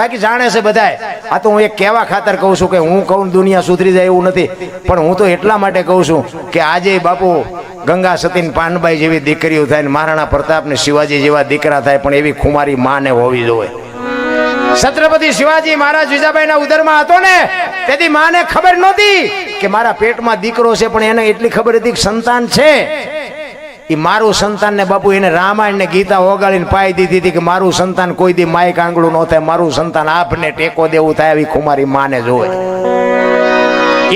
બાકી જાણે છે બધાય. આ તો હું એક કહેવા ખાતર કહું છું કે હું કહું દુનિયા સુધરી જાય એવું નથી. પણ હું તો એટલા માટે કહું છું કે આજે બાપુ ગંગા સતીન પાનબાઈ જેવી દીકરીઓ થાય ને મહારાણા પ્રતાપ ને શિવાજી જેવા દીકરા થાય પણ એવી ખુમારી માને હોવી જોઈએ. છત્રપતિ શિવાજી મહારાજ વિજાબાઈના ઉદરમાં હતો ને, તેથી માને ખબર નહોતી કે મારા પેટમાં દીકરો છે પણ એને એટલી ખબર હતી સંતાન છે. એ મારું સંતાન ને બાપુ એને રામાયણ ને ગીતા ઓગાળીને પાઈ દીધી હતી કે મારું સંતાન કોઈ દી માય કાંગડું ન થાય, મારું સંતાન આપને ટેકો દેવું થાય આવી કુમારી માને જોવે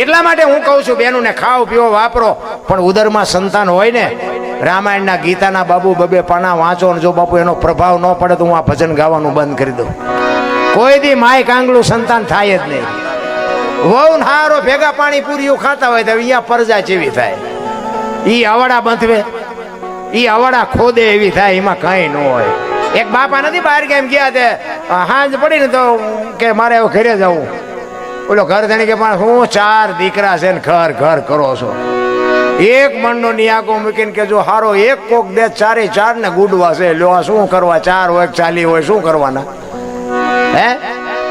એટલા માટે હું કહું છું બેનું ને ખાવ પીવો વાપરો, પણ ઉદરમાં સંતાન હોય ને, રામાયણના ગીતાના બાબુ બબે પાના વાંચો ને જો બાપુ એનો પ્રભાવ ન પડે તો હું આ ભજન ગાવાનું બંધ કરી દઉં. કોઈ દી માય કાંગડું સંતાન થાય જ નહીં. વહુ હારો ભેગા પાણી પૂરીઓ ખાતા હોય તો અહીંયા પરજા જેવી થાય. ઈ અવડા બંધવે. ઈ અવડા ખોદે એવી થાય, એમાં કઈ ન હોય. એક બાપા નથી બહાર કેમ ગયા તે હાંજ પડી ને તો કે મારે હવે ઘરે જવું. ઓલો ઘર ધણી કે, પણ હું ચાર દીકરા છે ને ઘર ઘર કરો છો. એક મણનો નિયાકો મૂકીને કે, જો હારો એક કોક દે ચારે ચાર ને ગુડવા છે, લ્યો શું કરવા, ચાર હોય ચાલી હોય, શું કરવાના? હે?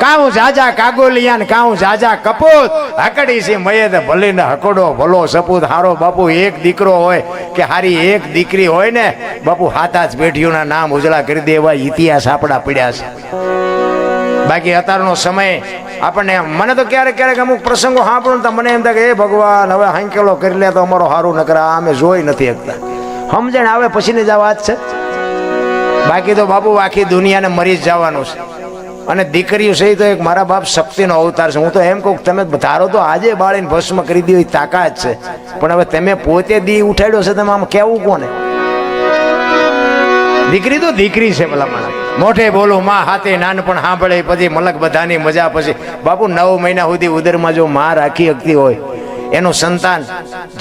કાઉ જાજા કાગોલિયા ને કાઉ જાજા કપૂત? હકડી છે મયે ભલે ને હકડો ભલો સપૂત. હારો બાપુ, એક દીકરો હોય કે હારી એક દીકરી હોય ને, બાપુ હાથા જ પેઢીઓના નામ ઉજળા કરી દે ઇતિહાસ આપણા પડ્યા છે. બાકી અત્યારનો સમય આપણને મને તો ક્યારેક ક્યારેક અમુક પ્રસંગો સાંભળો તો મને એમ થાય કે એ ભગવાન, હવે હાંકેલો કરી લે તો અમારો સારું નકર આ અમે જોઈ નથી શકતા. સમજણ આવે, પછીની જ વાત છે. બાકી તો બાપુ આખી દુનિયાને મરી જ જવાનું છે. અને દીકરીઓ છે તો એક મારા બાપ શક્તિનો અવતાર છે. હું તો એમ કહું તમે ધારો તો આજે બાળીને ભસ્મ કરી દી હોય, તાકાત છે. પણ હવે તમે પોતે દી ઉઠાડ્યો છે, તમે આમ કેવું કોને? દીકરી તો દીકરી છે ભલા માણસ. મોઢે બોલો, માં હાથે નાનપણ સાંભળે, પછી મલક બધાની મજા, પછી બાપુ નવ મહિના સુધી ઉદરમાં જો માં રાખી શકતી હોય, એનું સંતાન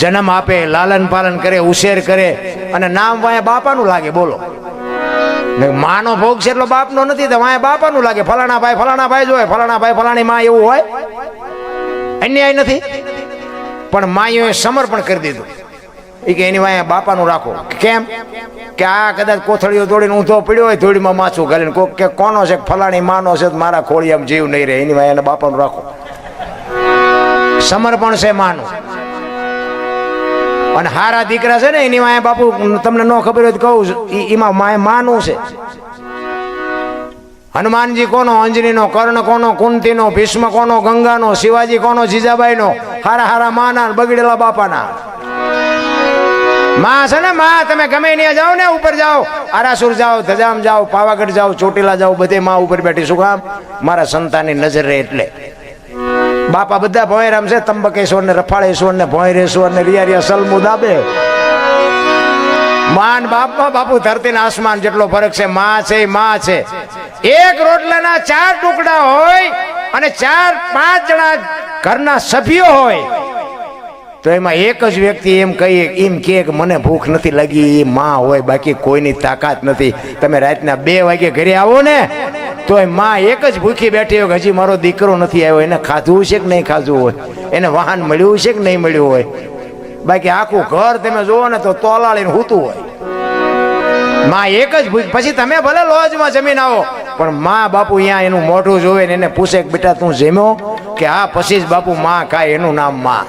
જન્મ આપે, લાલન પાલન કરે, ઉછેર કરે, અને નામ વાય બાપાનું લાગે, બોલો. માનો ભોગ છે એટલો બાપનો નથી તો વાય બાપાનું લાગે ફલાણા ભાઈ ફલાણા ભાઈ જોય ફલાણા ભાઈ ફલાણી માં એવું હોય. અન્યાય નથી. પણ માઈઓએ સમર્પણ કરી દીધું. એ કે એની વાય બાપાનું રાખો. કેમ? કે આ કદાચ કોથળીઓ દોડીને ઊંધો પડ્યો હોય ધોળીમાં માછું ઘાલીને કોક કે કોનો છે કે ફલાણી માનો છે તો મારા ખોળિયામાં જીવ નહીં રહે એની વાય એને બાપાનું રાખો. સમર્પણ છે માનું. અને હારા દીકરા છે ને, એની માય બાપુ તમને ન ખબર હોય તો કહું એમાં માય માનું છે. હનુમાનજી કોનો, અંજનીનો, કર્ણ કોનો, કુંતીનો, ભીષ્મ કોનો, ગંગાનો, શિવાજી કોનો, જીજાબાઈનો, હારા હારા માના બગડેલા બાપાના. માં છે ને, માં, તમે ગમે ત્યાં જાઓ ને, ઉપર જાઓ. આરાસુર જાઓ, ધજામ જાઓ, પાવાગઢ જાઓ, ચોટીલા જાઓ, બધે માં ઉપર બેઠી શું કામ? મારા સંતાનની નજર રહે એટલે. બાપા બધા ભોંયરામ છે તંબકેશ્વર ને રફાળેશ્વર ને ભોયરેશ્વર ને રિયા રિયા સલમુ દાબે માન બાપમાં બાપુ ધરતી ના આસમાન જેટલો ફરક છે, માં છે માં છે. એક રોટલાના ચાર ટુકડા હોય અને ચાર, પાંચ જણા ઘરના સભ્યો હોય, તો એમાં એક જ વ્યક્તિ એમ કહીએ એમ કે મને ભૂખ નથી લાગી, એ માં હોય, બાકી કોઈની તાકાત નથી. તમે રાતના બે વાગે ઘરે આવો ને તો એ માં એક જ ભૂખી બેઠી હોય હજી મારો દીકરો નથી આવ્યો, એને ખાધું છે કે નહીં ખાધું હોય? એને વાહન મળ્યું છે કે નહીં મળ્યું હોય? બાકી આખું ઘર તમે જુઓ ને તો તોલાળીને હૂતું હોય. માં એક જ ભૂખ પછી તમે ભલે લોજમાં જમીન આવો, પણ માં બાપુ અહીંયા એનું મોઢું જોવે ને એને પૂછે કે, બેટા, તું જમ્યો? કે આ પછી જ બાપુ માં ખાય એનું નામમાં.